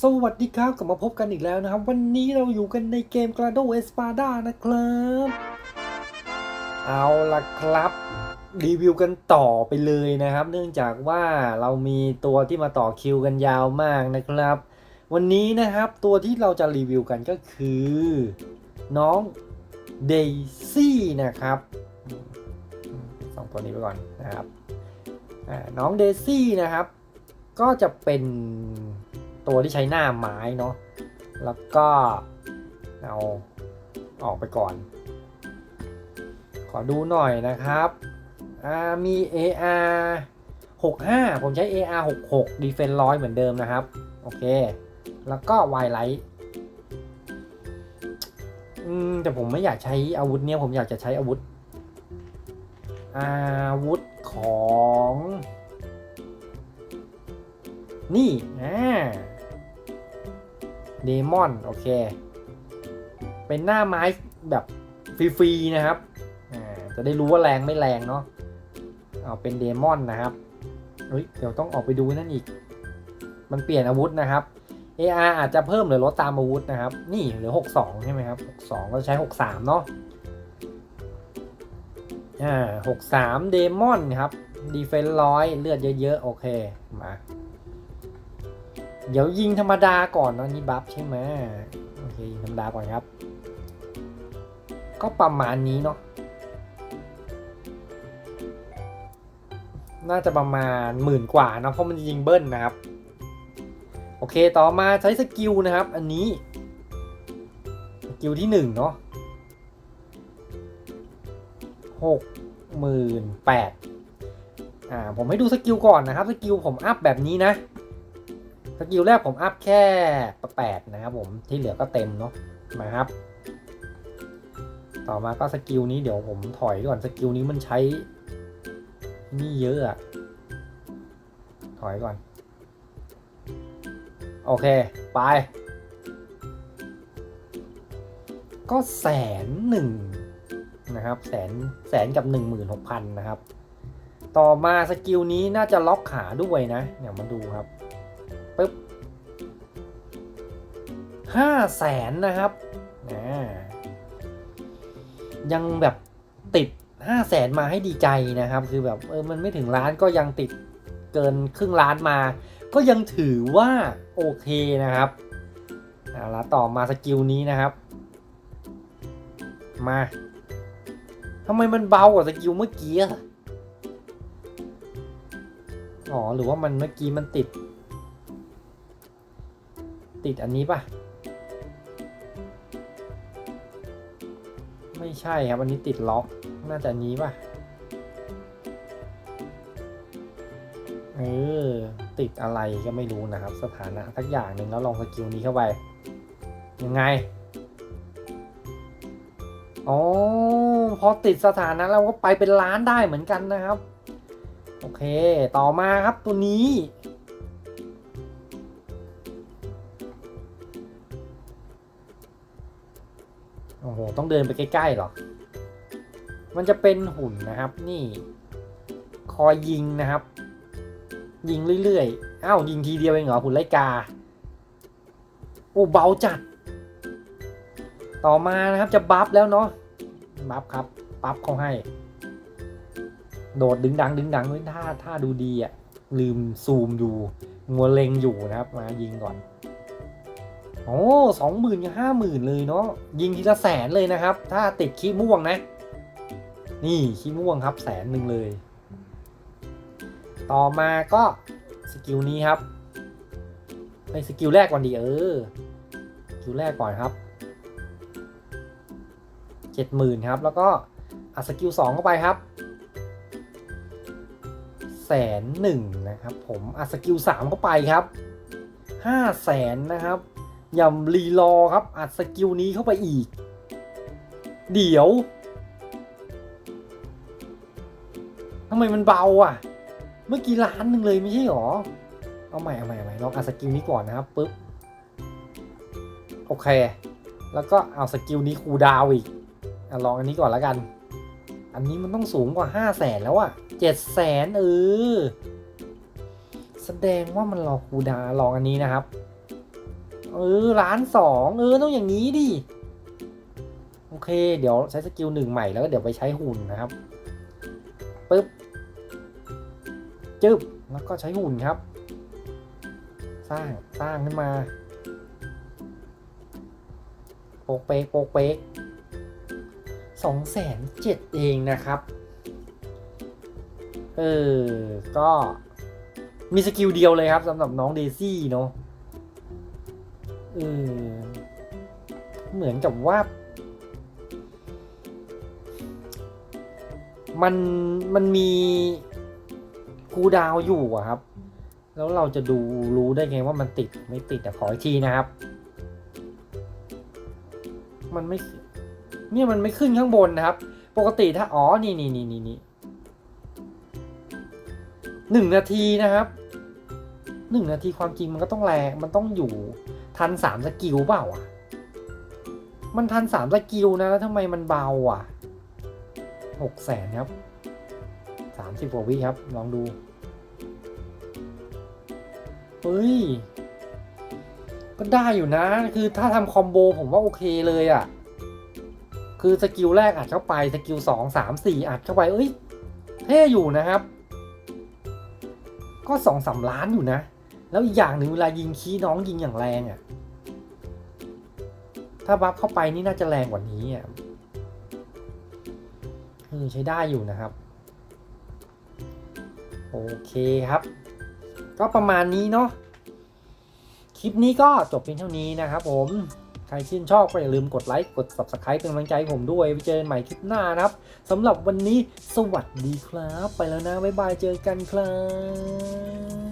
สวัสดีครับกลับมาพบกันอีกแล้วนะครับ วันนี้เราอยู่กันในเกม g r a d o Espada นะครับ เอาละครับ รีวิวกันต่อไปเลยนะครับ เนื่องจากว่าเรามีตัวที่มาต่อคิวกันยาวมากนะครับ วันนี้นะครับตัวที่เราจะรีวิวกันก็คือ น้องเดซี่นะครับสองตัวนี้ไปก่อนนะครับน้องเดซี่นะครับ ก็จะเป็น ตัวที่ใช้หน้าไม้เนาะแล้วก็เอาออกไปก่อน ขอดูหน่อยนะครับอ่ามี AR 65 ผมใช้ AR 66 Defense 100 เหมือนเดิมนะครับ โอเค แล้วก็ Y Light อืม แต่ผมไม่อยากใช้อาวุธเนี้ย ผมอยากจะใช้อาวุธ อาวุธของ นี่ อ่า เดมอนโอเค เป็นหน้าไม้แบบฟรีๆนะครับอ่าจะได้รู้ว่าแรงไม่แรงเนาะ เอาเป็นเดมอนนะครับ เฮ้ย เดี๋ยวต้องออกไปดูนั่นอีก มันเปลี่ยนอาวุธนะครับ AR อาจจะเพิ่มหรือลดตามอาวุธนะครับ นี่เหลือ 62 ใช่ไหมครับ 62 ก็ใช้ 63 เนาะ อ่า 63 เดมอนครับ ดีเฟนร้อยเลือดเยอะๆ โอเค มา เดี๋ยวยิงธรรมดาก่อนเนอะนี่บัฟใช่ไหมโอเคยิงธรรมดาก่อนครับ ก็ประมาณนี้เนาะน่าจะประมาณหมื่นกว่าเนะเพราะมันยิงเบิ้ลนะครับ โอเคต่อมาใช้สกิลนะครับ อันนี้สกิลที่หนึ่งเนาะหกหมื่นแปดอ่าผมให้ดูสกิลก่อนนะครับ สกิลผมอัพแบบนี้นะ สกิลแรกผมอัพแค่แปดนะครับผมที่เหลือก็เต็มเนาะมาครับ ต่อมาก็สกิลนี้เดี๋ยวผมถอยก่อนสกิลนี้มันใช้นี่เยอะอะถอยก่อน โอเค ไป ก็แสนหนึ่งนะครับแสนแสนกับหนึ่งหมื่นหกพันนะครับ ต่อมาสกิลนี้น่าจะล็อกขาด้วยนะ เดี๋ยวมาดูครับ ห้าแสนนะครับนะยังแบบติดห้าแสนมาให้ดีใจนะครับ คือแบบเออมันไม่ถึงล้านก็ยังติดเกินครึ่งล้านมา ก็ยังถือว่าโอเคนะครับเอาละต่อมาสกิลนี้นะครับ มาทำไมมันเบากว่าสกิลเมื่อกี้อะอ๋อหรือว่ามันเมื่อกี้มันติด ติดอันนี้ปะ ใช่ครับ อันนี้ติดล็อก น่าจะนี้ปะเออ ติดอะไรก็ไม่รู้นะครับ สถานะทักอย่างหนึ่งแล้วลองสกิลนี้เข้าไป ยังไง อ๋อ พอติดสถานะเราก็ไปเป็นล้านได้เหมือนกันนะครับ โอเค ต่อมาครับตัวนี้ โอ้โหต้องเดินไปใกล้ๆหรอ มันจะเป็นหุ่นนะครับ นี่ คอยยิงนะครับ ยิงเรื่อยๆอ้าวยิงทีเดียวเองเหรอหุ่นไลกา โอ้เบาจัด ต่อมานะครับจะบัฟแล้วเนาะบัฟครับปั๊บเขาให้ โดดดึงดังดึงดังด้วยท่าท่าดูดีอะลืมซูมอยู่งัวเล็งอยู่นะครับมายิงก่อน โอ้สองหมื่นกับห้าหมื่นเลยเนาะยิงทีละแสนเลยนะครับ ถ้าติดขี้ม่วงนะ นี่ขี้ม่วงครับแสนหนึ่งเลย ต่อมาก็สกิลนี้ครับไปสกิลแรกก่อนดีเออสกิลแรกก่อนครับเจ็ดหมื่นครับ แล้วก็อัดสกิลสองเข้าไปครับแสนหนึ่งนะครับ ผมอัดสกิลสามเข้าไปครับห้าแสนนะครับ ยำรีรอครับอัดสกิลนี้เข้าไปอีก เดี๋ยว ทำไมมันเบาอะ เมื่อกี้ล้านหนึ่งเลยไม่ใช่หรอ เอาใหม่เอาใหม่เอาใหม่ลองอัดสกิลนี้ก่อนนะครับปุ๊บ โอเค แล้วก็เอาสกิลนี้คูดาวอีกอลองอันนี้ก่อนแล้วกัน อันนี้มันต้องสูงกว่า5 0 0แสนแล้วอะเจ็ดแสนเออ แสดงว่ามันรอคูดาวลองอันนี้นะครับ เออล้านสองเออต้องอย่างนี้ดิ โอเค เดี๋ยวใช้สกิลหนึ่งใหม่แล้วก็เดี๋ยวไปใช้หุ่นนะครับปึ๊บจึ๊บแล้วก็ใช้หุ่นครับ สร้างสร้างขึ้นมา โปกเป๊กโปกเป๊กสองแสนเจ็ดเองนะครับ เออ ก็มีสกิลเดียวเลยครับสำหรับน้องเดซี่เนาะ เออเหมือนกับว่า มันมันมีคูดาวอยู่อะครับ แล้วเราจะดูรู้ได้ไงว่ามันติดไม่ติดอะขออีกทีนะครับ มันไม่เนี่ยมันไม่ขึ้นข้างบนนะครับ ปกติถ้าอ๋อนี่นี่นี่นี่นี่หนึ่งนาทีนะครับหนึ่งนาทีความจริงมันก็ต้องแรงมันต้องอยู่ ทันสามสกิลเปล่าอะ มันทันสามสกิลนะแล้วทำไมมันเบาอะหกแสนครับสามสิบกว่าวิครับ ลองดูเฮ้ย ก็ได้อยู่นะ คือถ้าทำคอมโบผมว่าโอเคเลยอะ คือสกิลแรกอัดเข้าไป สกิลสองสามสี่อัดเข้าไป เอ้ย เท่อยู่นะครับ ก็สองสามล้านอยู่นะ แล้วอีกอย่างหนึ่งเวลายิงคีน้องยิงอย่างแรงอะ่ะ ถ้าบัฟเข้าไปนี่น่าจะแรงกว่านี้อะเออใช้ได้อยู่นะครับ โอเคครับ ก็ประมาณนี้เนาะคลิปนี้ก็จบเพียงเท่านี้นะครับผมใครชื่นชอบก็อย่าลืมกดไลค์ กด subscribe เป็นกำลังใจผมด้วยไปเจอกันใหม่คลิปหน้านะครับสำหรับวันนี้สวัสดีครับ ไปแล้วนะ บ๊ายบายเจอกันครับ